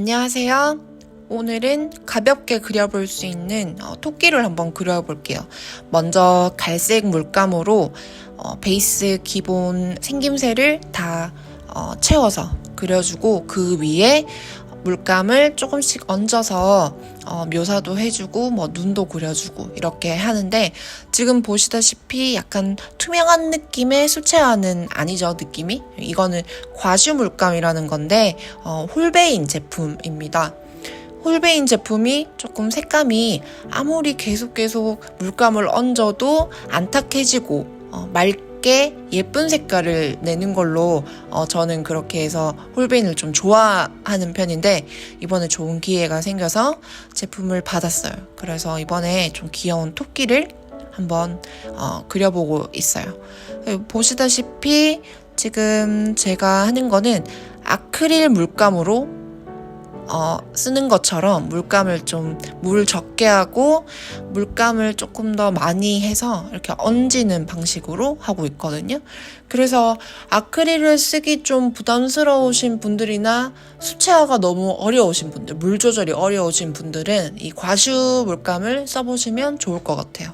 안녕하세요. 오늘은 가볍게 그려볼 수 있는 어, 토끼를 한번 그려볼게요. 먼저 갈색 물감으로 어, 베이스 기본 생김새를 다 어, 채워서 그려주고 그 위에 물감을 조금씩 얹어서 어, 묘사도 해주고 뭐 눈도 그려주고 이렇게 하는데 지금 보시다시피 약간 투명한 느낌의 수채화는 아니죠 느낌이 이거는 과슈 물감이라는 건데 어, 홀베인 제품입니다. 홀베인 제품이 조금 색감이 아무리 계속 계속 물감을 얹어도 안 탁해지고 어, 맑 게 예쁜 색깔을 내는 걸로 어, 저는 그렇게 해서 홀베인을 좀 좋아하는 편인데 이번에 좋은 기회가 생겨서 제품을 받았어요. 그래서 이번에 좀 귀여운 토끼를 한번 어, 그려보고 있어요. 보시다시피 지금 제가 하는 거는 아크릴 물감으로 어, 쓰는 것처럼 물감을 좀 물 적게 하고 물감을 조금 더 많이 해서 이렇게 얹는 방식으로 하고 있거든요. 그래서 아크릴을 쓰기 좀 부담스러우신 분들이나 수채화가 너무 어려우신 분들, 물 조절이 어려우신 분들은 이 과슈 물감을 써보시면 좋을 것 같아요.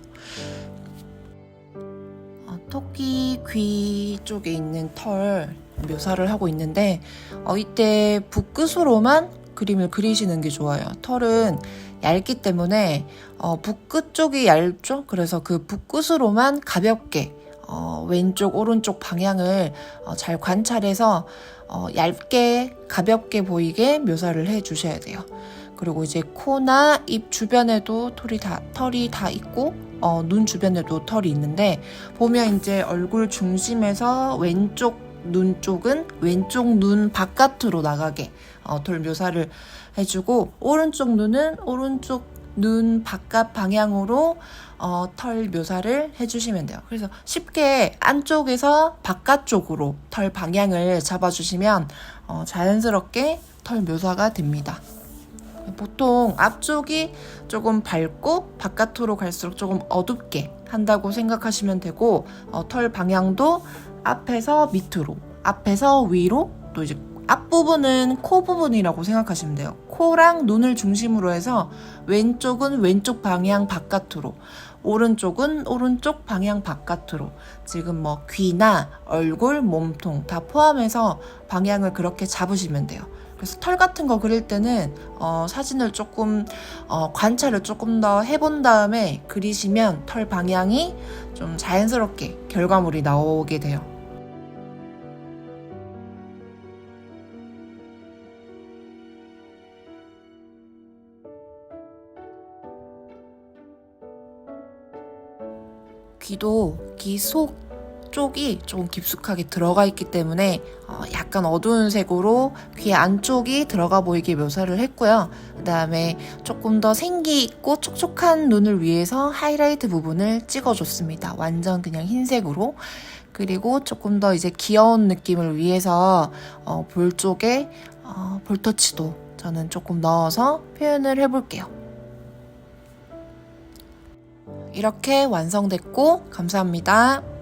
어, 토끼 귀 쪽에 있는 털 묘사를 하고 있는데 어, 이때 붓끝으로만 그림을 그리시는 게 좋아요. 털은 얇기 때문에 어, 붓끝 쪽이 얇죠. 그래서 그 붓끝으로만 가볍게 어, 왼쪽 오른쪽 방향을 어, 잘 관찰해서 어, 얇게 가볍게 보이게 묘사를 해 주셔야 돼요. 그리고 이제 코나 입 주변에도 털이 다 털이 다 있고 어, 눈 주변에도 털이 있는데 보면 이제 얼굴 중심에서 왼쪽 눈 쪽은 왼쪽 눈 바깥으로 나가게 어, 털 묘사를 해주고 오른쪽 눈은 오른쪽 눈 바깥 방향으로 어, 털 묘사를 해주시면 돼요. 그래서 쉽게 안쪽에서 바깥쪽으로 털 방향을 잡아주시면 어, 자연스럽게 털 묘사가 됩니다. 보통 앞쪽이 조금 밝고 바깥으로 갈수록 조금 어둡게 한다고 생각하시면 되고 어, 털 방향도 앞에서 밑으로, 앞에서 위로, 또 이제 앞부분은 코 부분이라고 생각하시면 돼요. 코랑 눈을 중심으로 해서 왼쪽은 왼쪽 방향 바깥으로, 오른쪽은 오른쪽 방향 바깥으로. 지금 뭐 귀나 얼굴, 몸통 다 포함해서 방향을 그렇게 잡으시면 돼요. 그래서 털 같은 거 그릴 때는 어, 사진을 조금 어, 관찰을 조금 더 해본 다음에 그리시면 털 방향이 좀 자연스럽게 결과물이 나오게 돼요. 귀도 귀 속 쪽이 조금 깊숙하게 들어가 있기 때문에 어, 약간 어두운 색으로 귀 안쪽이 들어가 보이게 묘사를 했고요. 그 다음에 조금 더 생기 있고 촉촉한 눈을 위해서 하이라이트 부분을 찍어줬습니다. 완전 그냥 흰색으로. 그리고 조금 더 이제 귀여운 느낌을 위해서 어, 볼 쪽에 어, 볼터치도 저는 조금 넣어서 표현을 해볼게요. 이렇게 완성됐고 감사합니다.